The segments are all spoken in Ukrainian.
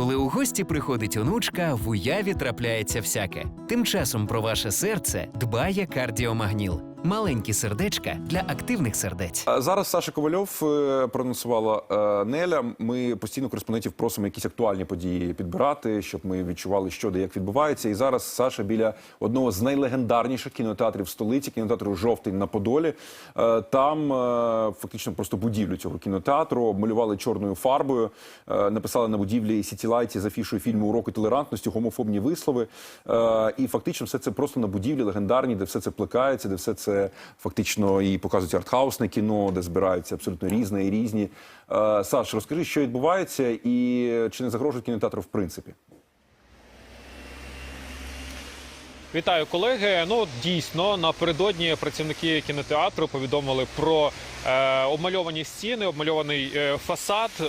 Коли у гості приходить онучка, в уяві трапляється всяке. Тим часом про ваше серце дбає кардіомагніл. Маленькі сердечка для активних сердець. Зараз Саша Ковальов е, проанонсувала е, Неля. Ми постійно кореспондентів просимо якісь актуальні події підбирати, щоб ми відчували, що де як відбувається. І зараз Саша біля одного з найлегендарніших кінотеатрів столиці, кінотеатру Жовтий на Подолі. Е, Там фактично просто будівлю цього кінотеатру обмалювали чорною фарбою, написали на будівлі сітілайті з афішою фільму Уроки толерантності, гомофобні вислови. І фактично все це просто на будівлі легендарні, де все це плекається, де все це фактично і показують артхаусне кіно, де збираються абсолютно різне і різні. Е, Саш, розкажи, що відбувається, і чи не загрожують кінотеатру в принципі? Вітаю, колеги. Ну дійсно напередодні працівники кінотеатру повідомили про е, обмальовані стіни, обмальований е, фасад. Е,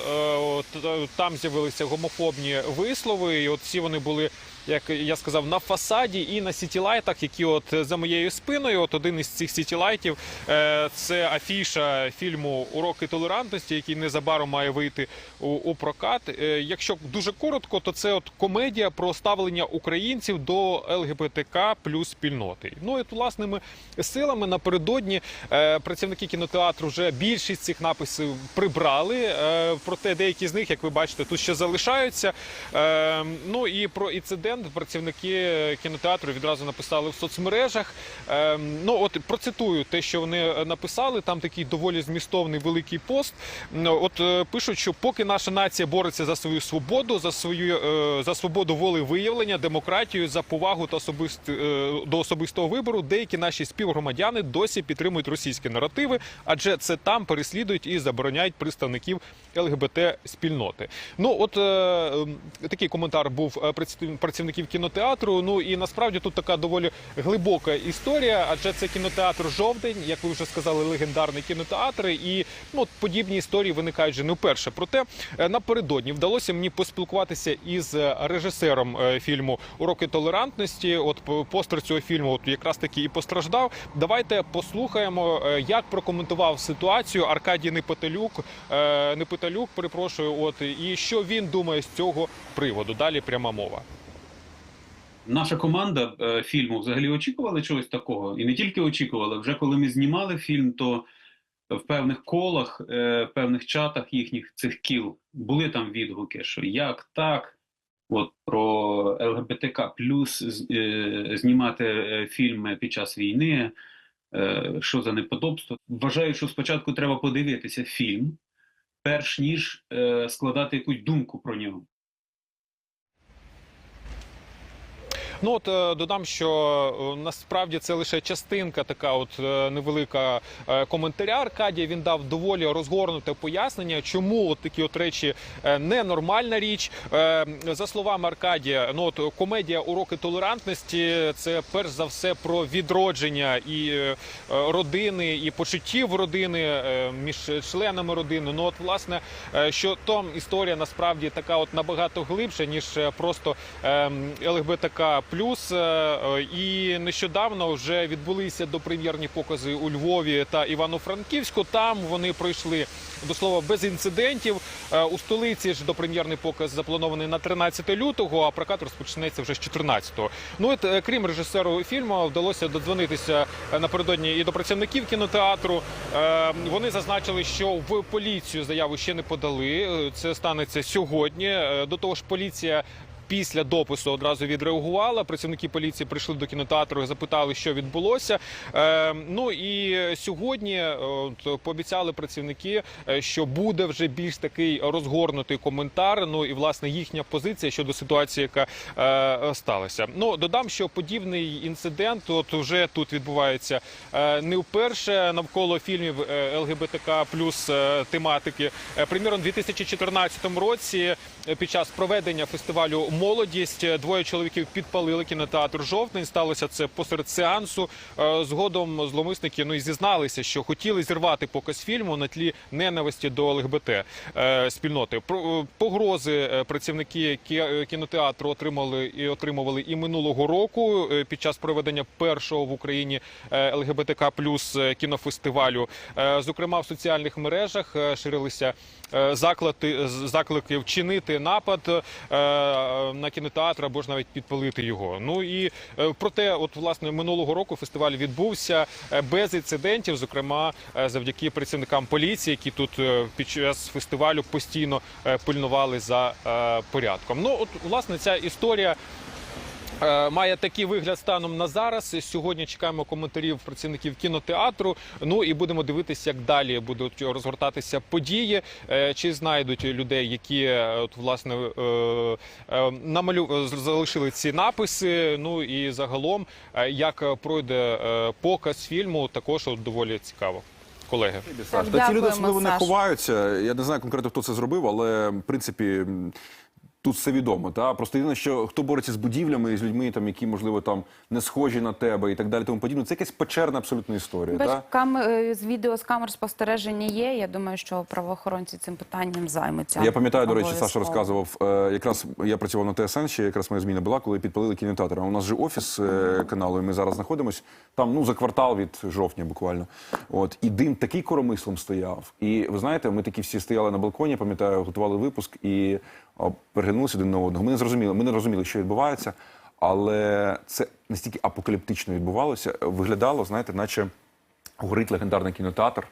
е, там з'явилися гомофобні вислови. І от всі вони були, як я сказав, на фасаді і на сітілайтах, які от за моєю спиною. От один із цих сітілайтів е, це афіша фільму Уроки толерантності, який незабаром має вийти у, у прокат. Е, якщо дуже коротко, то це от комедія про ставлення українців до ЛГБТК плюс спільноти. Ну і власними силами напередодні е, працівники кінотеатру вже більшість цих написів прибрали. Е, проте деякі з них, як ви бачите, тут ще залишаються. Е, ну і про інцидент працівники кінотеатру відразу написали в соцмережах. Ну от процитую те, що вони написали. Там такий доволі змістовний великий пост. От пишуть, що поки наша нація бореться за свою свободу, за свою за свободу волевиявлення, демократію, за повагу та особист, е, до особистого вибору, деякі наші співгромадяни досі підтримують російські наративи, адже це там переслідують і забороняють представників ЛГБТ спільноти. Ну от е, е, такий коментар був е, працівників кінотеатру. Ну і насправді тут така доволі глибока історія, адже це кінотеатр Жовдень, як ви вже сказали, легендарний кінотеатр. І ну, подібні історії виникають вже не вперше. Проте е, напередодні вдалося мені поспілкуватися із е, режисером е, фільму Уроки толерантності. От постер цього фільму от якраз таки і постраждав. Давайте послухаємо, е, як прокоментував ситуацію Аркадій Непотелюк. е, Непотелюк, перепрошую, от і що він думає з цього приводу. Далі пряма мова. Наша команда е, фільму взагалі очікувала чогось такого, і не тільки очікувала. Вже коли ми знімали фільм, то в певних колах, в певних чатах їхніх цих кіл були там відгуки, що як так, от про ЛГБТК плюс е, знімати е, фільми під час війни. е, Що за неподобство? Вважаю, що спочатку треба подивитися фільм, перш ніж складати якусь думку про нього. Ну от е, додам, що е, насправді це лише частинка, така от е, невелика коментаря. Аркадія він дав доволі розгорнуте пояснення, чому от такі от речі ненормальна річ. За словами Аркадія, ну от комедія уроки толерантності це перш за все про відродження і родини, і почуттів родини між членами родини. Ну от власне, що там історія насправді така от набагато глибша, ніж просто ем, ЛГБТК плюс. Е, І нещодавно вже відбулися допрем'єрні покази у Львові та Івано-Франківську. Там вони пройшли до слова без інцидентів. Е, У столиці ж допрем'єрний показ запланований на 13 лютого, а прокат розпочнеться вже з 14-го. Ну от е, крім режисеру фільму, вдалося додзвонитися е, напередодні і до працівників кінотеатру. Е, Вони зазначили, що в поліцію заяву ще не подали. Е, Це станеться сьогодні. Е, До того ж, поліція. Після допису одразу відреагувала. Працівники поліції прийшли до кінотеатру і запитали, що відбулося. Е, ну і сьогодні е, пообіцяли працівники, е, що буде вже більш такий розгорнутий коментар. Ну і власне їхня позиція щодо ситуації, яка сталася. Ну додам, що подібний інцидент, от вже тут відбувається не вперше навколо фільмів ЛГБТК плюс тематики. Приміром, у 2014 році під час проведення фестивалю Молодість двоє чоловіків підпалили кінотеатр жовтень. Сталося це посеред сеансу. Е, Згодом зловмисники ну і зізналися, що хотіли зірвати показ фільму на тлі ненависті до ЛГБТ е, спільноти. Е, Погрози працівники кі- кінотеатру отримали і отримували і минулого року під час проведення першого в Україні ЛГБТК плюс кінофестивалю. Зокрема, в соціальних мережах ширилися заклики вчинити напад на кінотеатр або ж навіть підпалити його. Ну і е, проте, от власне минулого року фестиваль відбувся е, без інцидентів, зокрема е, завдяки працівникам поліції, які тут під час фестивалю постійно пильнували за порядком. Ну от власне ця історія. Е, Має такий вигляд станом на зараз. Сьогодні чекаємо коментарів працівників кінотеатру. Ну і будемо дивитися, як далі будуть розгортатися події. Е, Чи знайдуть людей, які е, от власне намалю залишили ці написи. Ну і загалом, як пройде показ фільму, також от доволі цікаво. Колеги, Саш, Так, та ці люди особливо не ховаються. Я не знаю конкретно, хто це зробив, але в принципі. Тут все відомо, та просто єдине, що хто бореться з будівлями з людьми, там які можливо там не схожі на тебе і так далі, тому подібне. Це якась печерна абсолютно історія. Без Та? кам... е, з відео з камер спостереження є. Я думаю, що правоохоронці цим питанням займуться. Я пам'ятаю, до речі, Саша розказував. е, Якраз я працював на ТСН, ще якраз моя зміна була, коли підпалили кінотеатр. А у нас же офіс е, каналу, і ми зараз знаходимось там, ну за квартал від жовтня, буквально. От і дим такий коромислом стояв. І ви знаєте, ми такі всі стояли на балконі, пам'ятаю, готували випуск і переглянулися один на одного. Ми не зрозуміли, ми не розуміли, що відбувається, але це настільки апокаліптично відбувалося. Виглядало, знаєте, наче горить легендарний кінотеатр.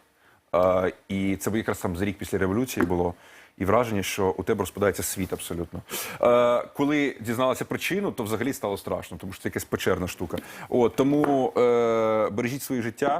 І це якраз там за рік після революції було. І враження, що у тебе розпадається світ абсолютно. Е, коли дізналася причину, то взагалі стало страшно, тому що це якась печерна штука. От тому е, бережіть своє життя.